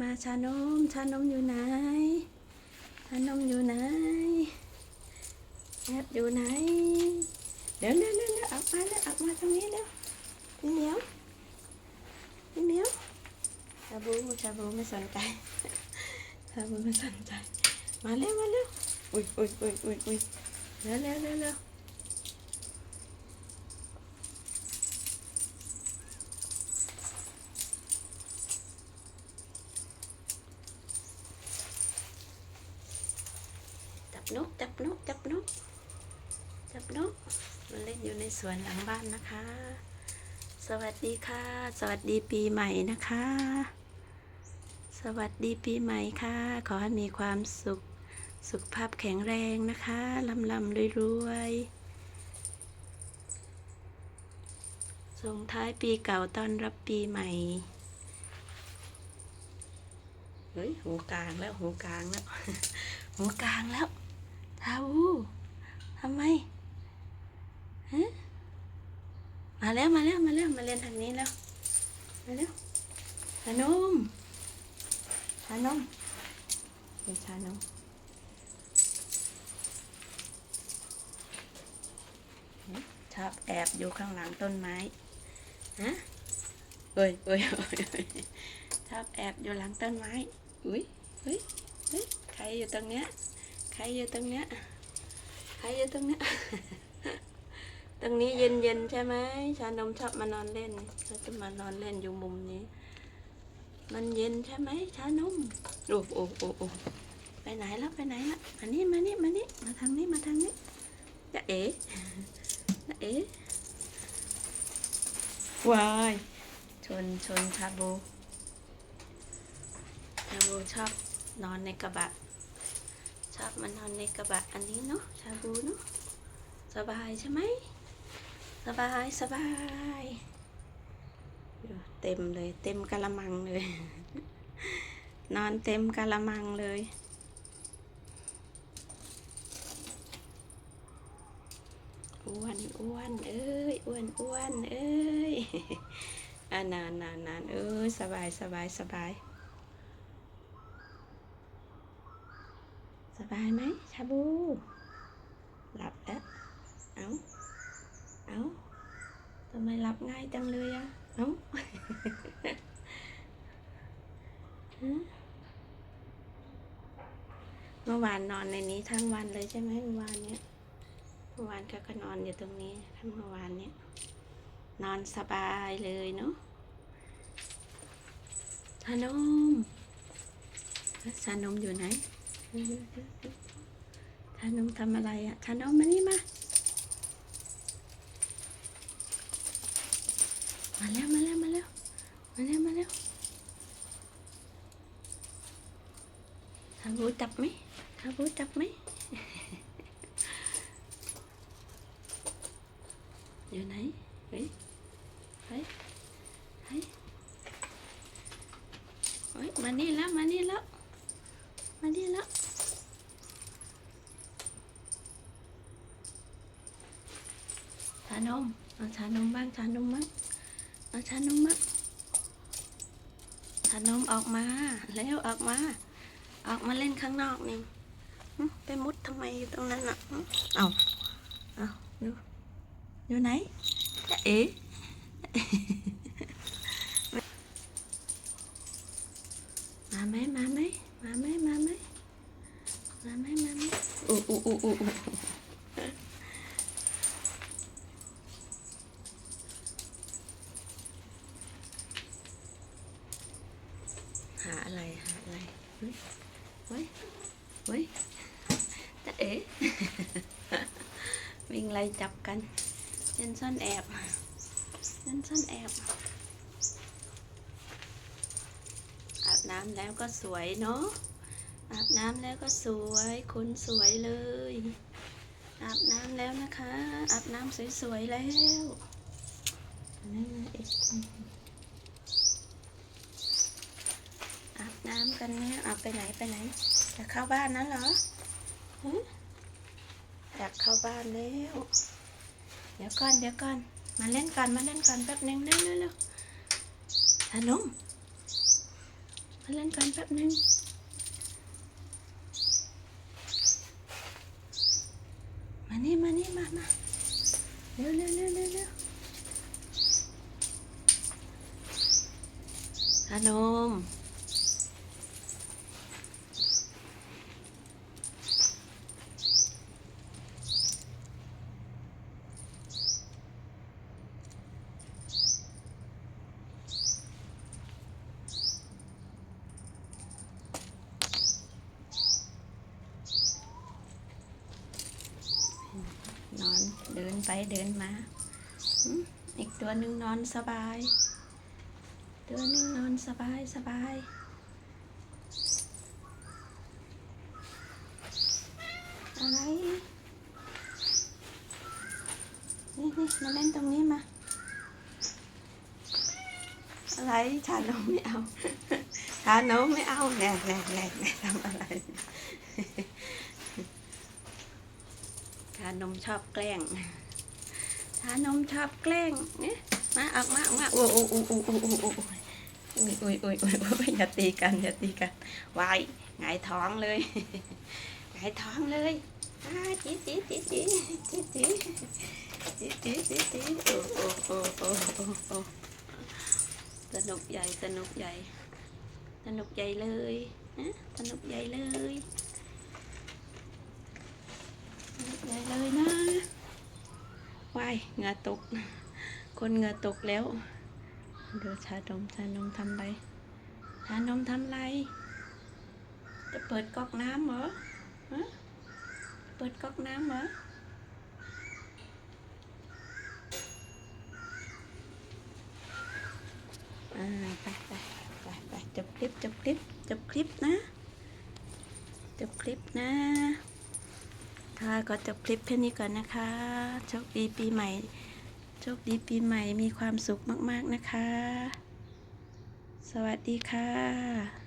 มาชานม ชานมอยู่ไหน ชานมอยู่ไหน แอบอยู่ไหน เดี๋ยวเร็วเร็วเร็วออกมาเร็วออกมาตรงนี้เร็วพี่เหมียวพี่เหมียวชาบูชาบูไม่สนใจชาบูไม่สนใจ มาเร็วมาเร็วอุ้ยอุ้ยอุ้ยอุ้ยอุ้ยเร็วเร็วเร็วเร็วจั บนกจับนกจับนกจับนกมันเล่นอยู่ในสวนหลังบ้านนะคะ สวัสดีค่ะ สวัสดีปีใหม่นะคะ สวัสดีปีใหม่ค่ะ ขอให้มีความสุขสุขภาพแข็งแรงนะคะลำลำรวยรวยๆส่งท้ายปีเก่าต้อนรับปีใหม่ เฮ้ยหูกลางแล้วหูกลางแล้วหูกลางแล้ว ทาวูทำไมฮะมาแล้วมาแล้วมาแล้วมาเล่นทางนี้แล้ว มาแล้วชานมชานมเป็นชานมชอบแอบอยู่ข้างหลังต้นไม้ ฮะเอ้ยเอ้ยเอ้ยเอ้ยชอบแอบอยู่หลังต้นไม้ อุ้ยเฮ้ยเฮ้ยใครอยู่ตรงเนี้ย ใครอยู่ตรงเนี้ยใครอยู่ตรงเนี้ย ตรงนี้เย็นเย็นๆใช่ไหมชานมชอบมานอนเล่นเขาจะมานอนเล่นอยู่มุมนี้ มันเย็นใช่ไหมชานมโอ้โอ้โอ้โอ้ไปไหนแล้วไปไหนละมานี่มานี่มานี่มาทางนี้มาทางนี้จะเอ๋นะเอ๊ะวายชนชนชาบูชาบูชอบนอนในกระบะ ชอบมานอนในกระบะอันนี้เนาะชาบูเนาะสบายใช่ไหมสบายสบายเต็มเลย เต็มกะละมังเลย นอนเต็มกะละมังเลย อ้วนอ้วนเอ้ยอ้วนอ้วนเอ้ยอ่านานนานนานเอ้ยสบายสบายสบาย บายไหมชาบู หลับแล้ว เอาเอาทำไมหลับง่ายจังเลยอะเอาเมื่อวานนอนในนี้ทั้งวันเลยใช่ไหมเมื่อวานเนี้ยเมื่อวานก็ก็นอนอยู่ตรงนี้ทั้งเมื่อวานเนี้ยนอนสบายเลยเนาะชานมชานมอยู่ไหน ชานมทำอะไรอะชานมมานี่มา มาแล้วมาแล้วมาแล้วมาแล้วมาแล้วทาบูจับไหมทาบูจับไหมอยู่ไหนเฮ้ยเฮ้ยเฮ้ยเฮ้ยมานี่แล้วมานี่แล้ว มานี่แล้ว ชานม เอาชานมบ้างชานมบ้างเอาชานมบ้างชานมออกมาแล้วออกมา ออกมาเล่นข้างนอกนี่ไปมุดทำไมอยู่ตรงนั้นอะเอาเอาดูอยู่ไหนเอ๋มาไหมมาไหมมาไหมมาไหมมาไหมมาไหมอู้อู้อู้อู้อู้หาอะไรหาอะไรเฮ้ยเฮ้ยเฮ้ยจะ เอ๋วิ่งไล่จับกันเล่นซ่อนแอบเล่นซ่อนแอบอาบน้ำแล้วก็สวยเนาะอาบน้ำแล้วก็สวยขนสวยเลยอาบน้ำแล้วนะคะอาบน้ำสวยๆแล้วนั่นะเอ๊ะอาบน้ำกันเนี่ยอาบไปไหนไปไหนจะเข้าบ้านนั้นเหรอ อยากเข้าบ้านแล้ว เดี๋ยวก่อนเดี๋ยวก่อน มาเล่นก่อนมาเล่นก่อนแป๊บนึงเร็วเร็วเร็วขนมมาเล่นกันแป๊บนึงมานี่มานี่มามาเร็วเร็วเร็วเร็วเร็วขนม นอนเดิน ไปเดินมา อีกตัวหนึ่งนอนสบาย ตัวหนึ่งนอนสบายสบายอะไรนี่นี่มาเล่นตรงนี้มา อะไรชาโนมไม่เอาชาโนมไม่เอาแหลกแหลกแหลกแหลกทำอะไรชานมชอบแกล้ง ชานมชอบแกล้งเนี่ยมาออกมาออกมาโอ้โอ้โอ้โอ้โอ้โอ้โอ้โอ้ยโอ้ยโอ้ยโอ้ยโอ้ยอย่าตีกันอย่าตีกันวายหงายท้องเลยหงายท้องเลยอ้าจีจีจีจีจีจีจีจีจีจีโอ้โอ้โอ้โอ้โอ้โอ้สนุกใหญ่สนุกใหญ่สนุกใหญ่เลยนะสนุกใหญ่เลยสนุกใหญ่เลย วายเงือตก คนเงือตกแล้ว เดูชาดมชานมทำไรชานมทำไร จะเปิดก๊อกน้ำเหรอฮะเปิดก๊อกน้ำเหรอไปไปไปไปจบคลิปจบคลิปจบคลิปนะจบคลิปนะ ค่ะก็จบคลิปแค่นี้ก่อนนะคะโชคดีปีใหม่โชคดีปีใหม่มีความสุขมาก ๆ นะคะ สวัสดีค่ะ